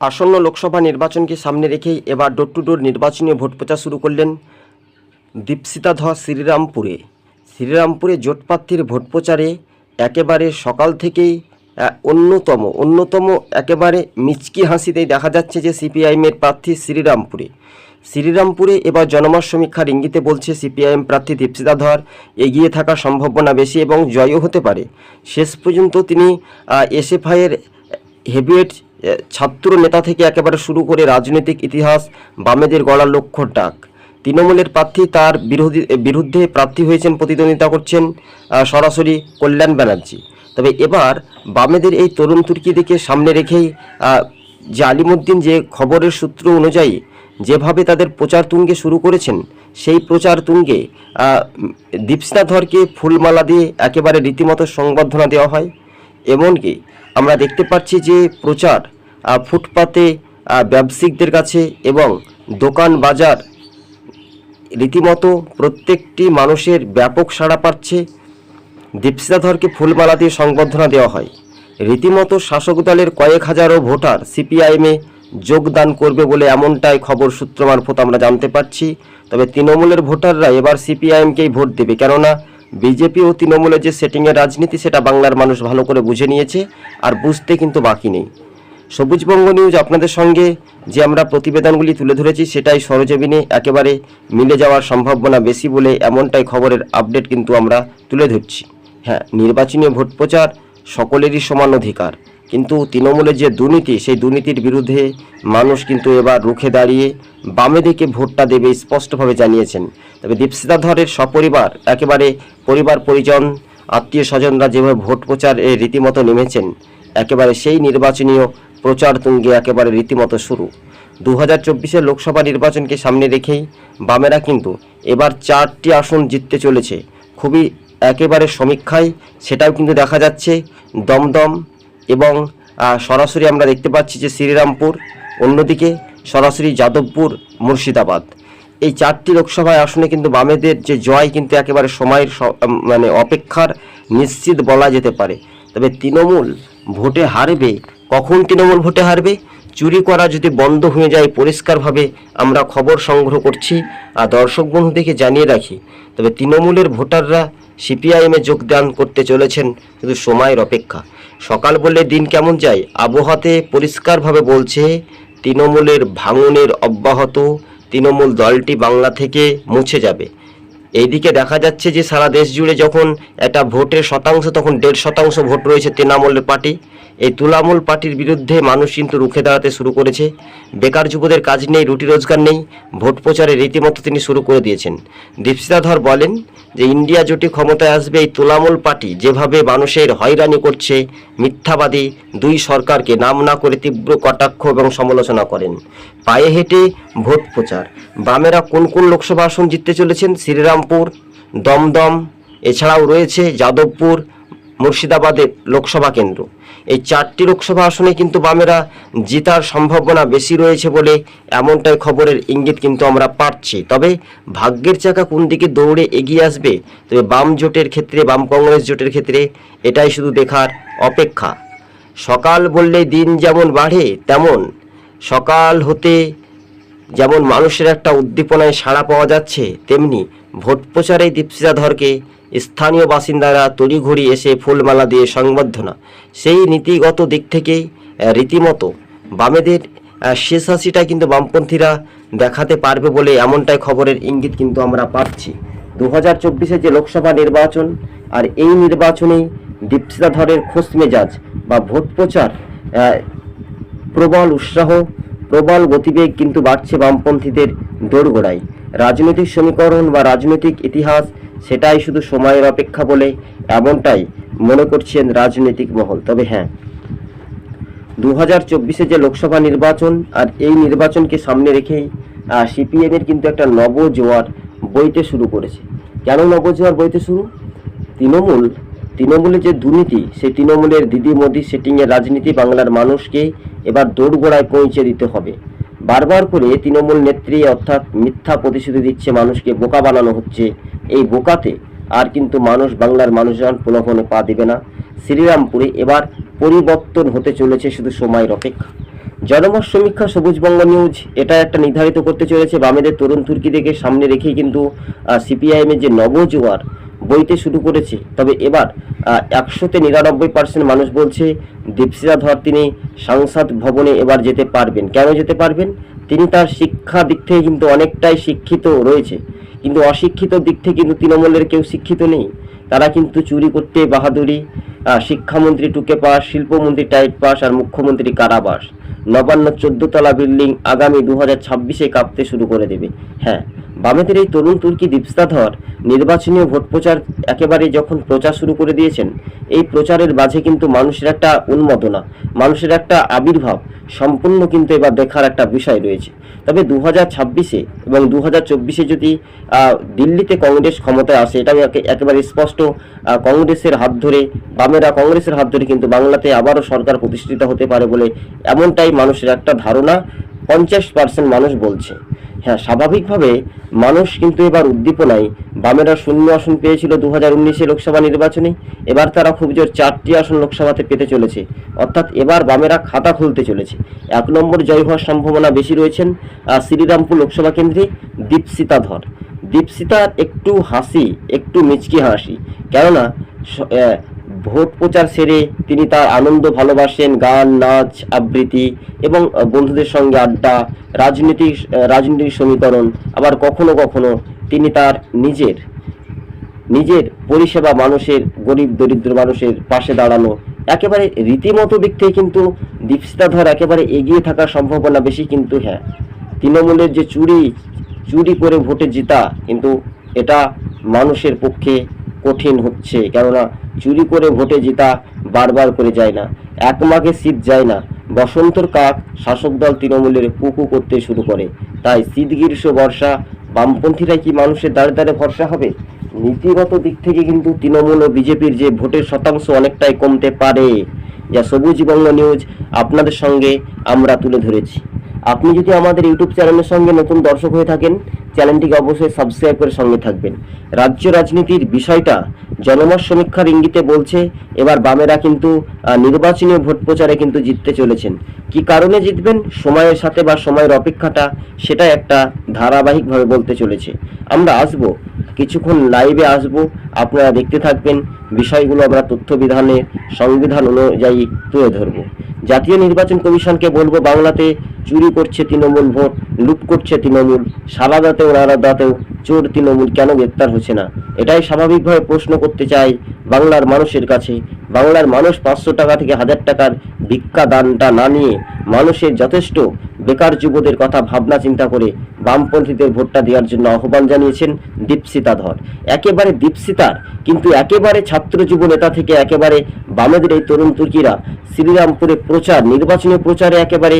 আসন্ন লোকসভা নির্বাচনকে সামনে রেখেই এবার ডোর টু ডোর নির্বাচনী ভোট প্রচার শুরু করলেন দীপসিতা ধর শ্রীরামপুরে। শ্রীরামপুরে জোট প্রার্থীর ভোট প্রচারে একেবারে সকাল থেকেই অন্যতম অন্যতম একেবারে মিচকি হাসিতেই দেখা যাচ্ছে যে সিপিআইএমের প্রার্থী শ্রীরামপুরে। শ্রীরামপুরে এবার জনমত সমীক্ষার ইঙ্গিতে বলছে সিপিআইএম প্রার্থী দীপসিতা ধর এগিয়ে থাকার সম্ভাবনা বেশি এবং জয়ও হতে পারে। শেষ পর্যন্ত তিনি এসএফআইয়ের হেভিওয়েট আহ, ছাত্র নেতা থেকে একেবারে শুরু করে রাজনৈতিক ইতিহাস বামেদের গড়ার লক্ষ্য ডাক। তৃণমূলের প্রার্থী তার বিরোধী বিরুদ্ধে প্রার্থী হয়েছেন প্রতিদ্বন্দ্বিতা করছেন সরাসরি কল্যাণ ব্যানার্জি। তবে এবার বামেদের এই তরুণ তুর্কিদেরকে সামনে রেখেই যে আলিমুদ্দিন যে খবরের সূত্র অনুযায়ী যেভাবে তাদের প্রচার তুঙ্গে শুরু করেছেন সেই প্রচার তুঙ্গে আহ, ধরকে ফুলমালা দিয়ে একেবারে রীতিমতো সংবর্ধনা দেওয়া হয়। এমনকি আমরা দেখতে পাচ্ছি যে প্রচার ফুটপাতে ব্যবসায়িকদের কাছে এবং দোকান বাজার রীতিমতো প্রত্যেকটি মানুষের ব্যাপক সাড়া পাচ্ছে। দীপসিতা ধরকে ফুলমালা দিয়ে সংবর্ধনা দেওয়া হয়। রীতিমতো শাসক দলের কয়েক হাজারও ভোটার সিপিআইএমে যোগদান করবে বলে এমনটাই খবর সূত্র মারফত আমরা জানতে পারছি। তবে তৃণমূলের ভোটাররা এবার সিপিআইএমকেই ভোট দেবে। কেননা বিজেপি ও তৃণমূলের যে সেটিংয়ের রাজনীতি, সেটা বাংলার মানুষ ভালো করে বুঝে নিয়েছে আর বুঝতে কিন্তু বাকি নেই। সবুজবঙ্গ নিউজ আপনাদের সঙ্গে যে আমরা প্রতিবেদনগুলি তুলে ধরেছি, সেটাই সরজমিনে একেবারে মিলে যাওয়ার সম্ভাবনা বেশি বলে এমনটাই খবরের আপডেট কিন্তু আমরা তুলে ধরছি। হ্যাঁ নির্বাচনী ভোট প্রচার সকলেরই সমান অধিকার। কিন্তু তৃণমূলের যে দুর্নীতি, সেই দুর্নীতির বিরুদ্ধে মানুষ কিন্তু এবার রুখে দাঁড়িয়ে বামে দিকে ভোটটা দেবে স্পষ্টভাবে জানিয়েছেন। তবে দীপসিতা ধরের সপরিবার, একেবারে পরিবার পরিজন, আত্মীয় স্বজনরা যেভাবে ভোট প্রচারে রীতিমতো নেমেছেন, একেবারে সেই নির্বাচনীয় প্রচার তুঙ্গে একেবারে রীতিমতো শুরু। দু হাজার লোকসভা নির্বাচনকে সামনে রেখেই বামেরা কিন্তু এবার চারটি আসন জিততে চলেছে। খুবই একেবারে সমীক্ষায় সেটাও কিন্তু দেখা যাচ্ছে। দমদম এবং সরাসরি আমরা দেখতে পাচ্ছি যে শ্রীরামপুর, অন্যদিকে সরাসরি যাদবপুর, মুর্শিদাবাদ। এই চারটি লোকসভায় আসনে কিন্তু বামেদের যে জয় কিন্তু একেবারে সময়ের মানে অপেক্ষার নিশ্চিত বলা যেতে পারে। তবে তৃণমূল ভোটে হারবে, কখন তৃণমূল ভোটে হারবে? চুরি করা যদি বন্ধ হয়ে যায়, পরিষ্কারভাবে আমরা খবর সংগ্রহ করছি, আর দর্শক বন্ধুদেরকে জানিয়ে রাখি, তবে তৃণমূলের ভোটাররা সিপিআইএমে যোগদান করতে চলেছেন, শুধু সময়ের অপেক্ষা। সকাল বললে দিন কেমন যায়? আবহাওয়াতে পরিষ্কারভাবে বলছে, তৃণমূলের ভাঙনের অব্যাহত তৃণমূল দলটি বাংলা থেকে মুছে যাবে। এইদিকে দেখা যাচ্ছে যে সারা দেশ জুড়ে যখন একটা ভোটের শতাংশ, তখন দেড় শতাংশ ভোট রয়েছে তৃণমূলের পার্টি। এই তুলামূল পার্টির বিরুদ্ধে মানুষ কিন্তু রুখে দাঁড়াতে শুরু করেছে। বেকার যুবদের কাজ নেই, রুটি রোজগার নেই, ভোট প্রচারে রীতিমতো তিনি শুরু করে দিয়েছেন। দীপসিতা ধর বলেন যে, ইন্ডিয়া জোটে ক্ষমতায় আসবে এই তুলামূল পার্টি, যেভাবে মানুষের হয়রানি করছে, মিথ্যাবাদী দুই সরকারকে নাম না করে তীব্র কটাক্ষ এবং সমালোচনা করেন। পায়ে হেঁটে ভোট প্রচার। বামেরা কোন কোন লোকসভা আসন জিততে চলেছেন? শ্রীরামপুর, দমদম, এছাড়াও রয়েছে যাদবপুর, মুর্শিদাবাদের লোকসভা কেন্দ্র। এই চারটি লোকসভা আসনে কিন্তু বামেরা জেতার সম্ভাবনা বেশি রয়েছে বলে এমনটাই খবরের ইঙ্গিত কিন্তু আমরা পাচ্ছি। তবে ভাগ্যের চাকা কোন দিকে দৌড়ে এগিয়ে আসবে? তবে বাম জোটের ক্ষেত্রে, বাম কংগ্রেস জোটের ক্ষেত্রে এটাই শুধু দেখার অপেক্ষা। সকাল বললে দিন যেমন বাড়ে, তেমন সকাল হতে যেমন মানুষের একটা উদ্দীপনায় সাড়া পাওয়া যাচ্ছে, তেমনি ভোট প্রচারে দীপসিতা ধরকে স্থানীয় বাসিন্দারা তড়িঘড়ি এসে ফুলমালা দিয়ে সংবর্ধনা। সেই নীতিগত দিক থেকেই রীতিমতো বামেদের শেষ কিন্তু বামপন্থীরা দেখাতে পারবে বলে এমনটাই খবরের ইঙ্গিত কিন্তু আমরা পাচ্ছি। দু হাজার চব্বিশে যে লোকসভা নির্বাচন আর এই নির্বাচনেই দীপসিতা ধরের খোঁজ মেজাজ বা ভোট প্রচার প্রবল উৎসাহ, প্রবল গতিবেগ কিন্তু বাড়ছে বামপন্থীদের দোরগোড়ায়। রাজনৈতিক সমীকরণ বা রাজনৈতিক ইতিহাস, সেটাই শুধু সময়ের অপেক্ষা বলে এমনটাই মনে করছেন রাজনৈতিক মহল। তবে হ্যাঁ দু হাজার চব্বিশে যে লোকসভা নির্বাচন আর এই নির্বাচনকে সামনে রেখেই সিপিএম এর কিন্তু একটা নবজোয়ার বইতে শুরু করেছে। কেন নবজোয়ার বইতে শুরু? তৃণমূল তৃণমূলের যে দুর্নীতি, সেই তৃণমূলের দিদি মোদি সেটিংয়ের রাজনীতি বাংলার মানুষকে এবার দোরগোড়ায় পৌঁছে দিতে হবে। বারবার করে তৃণমূল নেত্রী অর্থাৎ মিথ্যা প্রতিশ্রুতি দিচ্ছে মানুষকে, বোকা বানানো হচ্ছে। এই বোকাতে আর কিন্তু মানুষ, বাংলার মানুষজন প্রলোভনে পা দিবে না। শ্রীরামপুরে এবার পরিবর্তন হতে চলেছে শুধু সময়ের অপেক্ষা। জনমত সমীক্ষা সবুজবঙ্গ নিউজ, এটা একটা নির্ধারিত করতে চলেছে। বামেদের তরুণ তুর্কিদেরকে সামনে রেখেই কিন্তু সিপিআইএমের যে নবজোয়ার বইতে শুরু করেছে। তবে এবার একশোতে নিরানব্বই পার্সেন্ট মানুষ বলছে দীপশিতা ধর তিনি সংসদ ভবনে এবার যেতে পারবেন। কেন যেতে পারবেন? তিনি তার শিক্ষা দিক থেকে কিন্তু অনেকটাই শিক্ষিত রয়েছে। কিন্তু অশিক্ষিত দিক থেকে কিন্তু তৃণমূলের কেউ শিক্ষিত নেই। তারা কিন্তু চুরি করতে বাহাদুরি শিক্ষামন্ত্রী টুকে পাস, শিল্পমন্ত্রী টাইট পাস আর মুখ্যমন্ত্রী কারাবাস। নবান্ন চোদ্দ তলা বিল্ডিং আগামী দু হাজার ছাব্বিশে কাঁপতে শুরু করে দেবে। হ্যাঁ বামেদের এই তরুণ তুর্কি দীপস্তাধর নির্বাচনী ভোট প্রচার একেবারে যখন প্রচার শুরু করে দিয়েছেন, এই প্রচারের মাঝে কিন্তু মানুষের একটা উন্মাদনা, মানুষের একটা আবির্ভাব সম্পূর্ণ কিন্তু এবার দেখার একটা বিষয় রয়েছে। তবে দু হাজার ছাব্বিশে এবং দু হাজার চব্বিশে যদি দিল্লিতে কংগ্রেস ক্ষমতায় আসে একে- একেবারে স্পষ্ট কংগ্রেসের হাত ধরে, বামেরা কংগ্রেসের হাত ধরে কিন্তু বাংলাতে আবারও সরকার প্রতিষ্ঠিত হতে পারে বলে এমনটাই মানুষের একটা ধারণা, পঞ্চাশ পার্সেন্ট মানুষ বলছে। হ্যাঁ স্বাভাবিকভাবে মানুষ কিন্তু এবার উদ্দীপনায়, বামেরা শূন্য আসন পেয়েছিল দু হাজার উনিশে লোকসভা নির্বাচনে, এবার তারা খুব জোর চারটি আসন লোকসভাতে পেতে চলেছে। অর্থাৎ এবার বামেরা খাতা খুলতে চলেছে। এক নম্বর জয় হওয়ার সম্ভাবনা বেশি রয়েছেন শ্রীরামপুর লোকসভা কেন্দ্রে দীপসিতা ধর দীপসিতার একটু হাসি, একটু মিচকি হাসি। কেননা ভোট প্রচার সেরে তিনি তার আনন্দ ভালোবাসেন, গান, নাচ, আবৃত্তি এবং বন্ধুদের সঙ্গে আড্ডা রাজনীতি রাজনীতির সমীকরণ। আবার কখনো কখনো তিনি তার নিজের নিজের পরিষেবা মানুষের, গরিব, দরিদ্র মানুষের পাশে দাঁড়ানো। একেবারে রীতিমতো দিক থেকে কিন্তু দীপশিতা ধর একেবারে এগিয়ে থাকার সম্ভাবনা বেশি কিন্তু হ্যাঁ। তৃণমূলের যে চুরি চুরি করে ভোটে জিতা, কিন্তু এটা মানুষের পক্ষে কঠিন হচ্ছে, কেননা চুরি করে ভোটে জিতা বারবার করে যায় না, এক মাঘে শীত যায় না। বসন্তর কাক শাসক দল তৃণমূলের কুকু করতে শুরু করে। তাই শীত, গ্রীষ্ম, বর্ষা বামপন্থীরা কি মানুষের দাঁড়ে দাঁড়ে ভরসা হবে? নীতিগত দিক থেকে কিন্তু তৃণমূল ও বিজেপির যে ভোটের শতাংশ অনেকটাই কমতে পারে। যা সবুজ বঙ্গ নিউজ আপনাদের সঙ্গে আমরা তুলে ধরেছি। আপনি যদি আমাদের ইউটিউব চ্যানেলের সঙ্গে নতুন দর্শক হয়ে থাকেন চ্যানেলটিকে অবশ্যই সাবস্ক্রাইব করে সঙ্গে থাকবেন। রাজ্য রাজনীতির বিষয়টা জনমত সমীক্ষার ইঙ্গিতে বলছে এবার বামেরা কিন্তু আহ, নির্বাচনী ভোট প্রচারে কিন্তু জিততে চলেছেন। কি কারণে জিতবেন? সময়ের সাথে বা সময়ের অপেক্ষাটা সেটা একটা ধারাবাহিকভাবে বলতে চলেছে। আমরা আসব কিছুক্ষণ লাইভে আসব আপনারা দেখতে থাকবেন বিষয়গুলো আমরা তথ্য বিধানে সংবিধান অনুযায়ী তুলে ধরব। জাতীয় নির্বাচন কমিশনকে বলব, বাংলাতে চুরি করছে তৃণমূল ভোট লুপ করছে তৃণমূল সালাদাতেও নারাদাতেও চোর তৃণমূল কেন গ্রেপ্তার হচ্ছে না? এটাই স্বাভাবিকভাবে প্রশ্ন করতে চাই বাংলার মানুষের কাছে। বাংলার মানুষ পাঁচশো টাকা থেকে হাজার টাকার ভিক্ষা দানটা না নিয়ে মানুষের যথেষ্ট বেকার যুবদের কথা ভাবনা চিন্তা করে বামপন্থীদের ভোটটা দেওয়ার জন্য আহ্বান জানিয়েছেন দীপসিতা ধর। একেবারে দীপসিতার কিন্তু একেবারে ছাত্র যুব নেতা থেকে একেবারে বামেদের এই তরুণ তুর্কিরা শ্রীরামপুরে প্রচার, নির্বাচনী প্রচারে একেবারে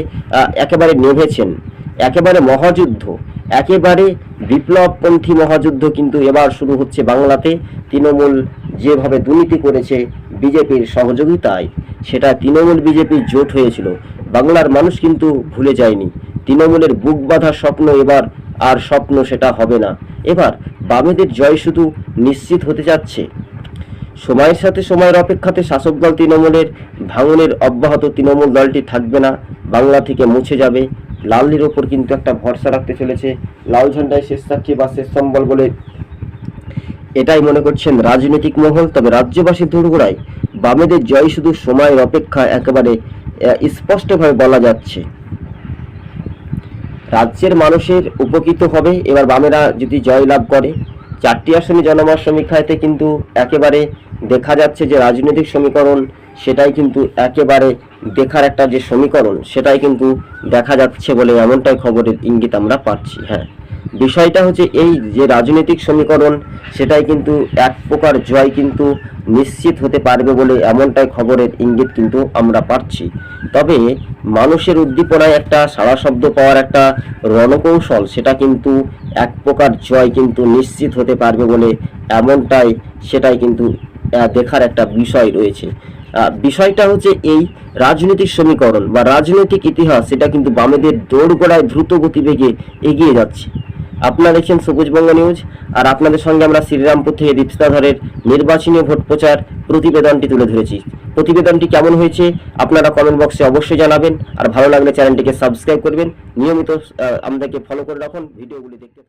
একেবারে নেভেছেন। একেবারে মহাযুদ্ধ, একেবারে বিপ্লবপন্থী মহাযুদ্ধ কিন্তু এবার শুরু হচ্ছে বাংলাতে। তৃণমূল যেভাবে দুর্নীতি করেছে বিজেপির সহযোগিতায়। সেটা তৃণমূল বিজেপির জোট হয়েছিল। বাংলার মানুষ কিন্তু ভুলে যায়নি। তৃণমূলের বুক বাঁধা স্বপ্ন এবার আর স্বপ্ন সেটা হবে না। এবার বামেদের জয় শুধু নিশ্চিত হতে যাচ্ছে। সময়ের সাথে সময়ের অপেক্ষাতে শাসক দল তৃণমূলের ভাঙনের অব্যাহত তৃণমূল দলটি থাকবে না। বাংলা থেকে মুছে যাবে। লাললির ওপর কিন্তু একটা ভরসা রাখতে চলেছে। লাল ঝান্ডায় শেষ সাক্ষী বা শেষ সম্বল বলে এটাই মনে করছেন রাজনৈতিক মহল, তবে রাজ্যবাসীর দোরগোড়ায় বামেদের জয় শুধু সময়ের অপেক্ষা একেবারে স্পষ্টভাবে বলা যাচ্ছে। রাজ্যের মানুষের উপকৃত হবে, এবার বামেরা যদি জয় লাভ করে। চারটি আসনে জনমত সমীক্ষাতে কিন্তু একেবারে দেখা যাচ্ছে যে রাজনৈতিক সমীকরণ, সেটাই কিন্তু একেবারে দেখার একটা যে সমীকরণ, সেটাই কিন্তু দেখা যাচ্ছে বলে এমনটাই খবরের ইঙ্গিত আমরা পাচ্ছি হ্যাঁ। বিষয়টা হচ্ছে এই যে রাজনৈতিক সমীকরণ, সেটাই কিন্তু এক প্রকার জয় কিন্তু নিশ্চিত হতে পারবে বলে এমনটাই খবরের ইঙ্গিত কিন্তু আমরা পাচ্ছি। তবে মানুষের উদ্দীপনায় একটা সারা শব্দ পাওয়ার একটা রণকৌশল, সেটা কিন্তু এক প্রকার জয় কিন্তু নিশ্চিত হতে পারবে বলে এমনটাই, সেটাই কিন্তু দেখার একটা বিষয় রয়েছে। বিষয়টা হচ্ছে এই রাজনৈতিক সমীকরণ বা রাজনৈতিক ইতিহাস, সেটা কিন্তু বামেদের দৌড়গোড়ায় দ্রুত গতিবেগে এগিয়ে যাচ্ছে। আপনারা দেখছেন সবুজবঙ্গ নিউজ, আর আপনাদের সঙ্গে আমরা শ্রীরামপুর থেকে দীপস্তাধরের নির্বাচনী ভোট প্রচার প্রতিবেদনটি তুলে ধরেছি প্রতিবেদনটি কেমন হয়েছে, আপনারা কমেন্ট বক্সে অবশ্যই জানাবেন, আর ভালো লাগলে চ্যানেলটিকে সাবস্ক্রাইব করবেন নিয়মিত আমাদেরকে ফলো করে রাখুন, ভিডিওগুলি দেখতে।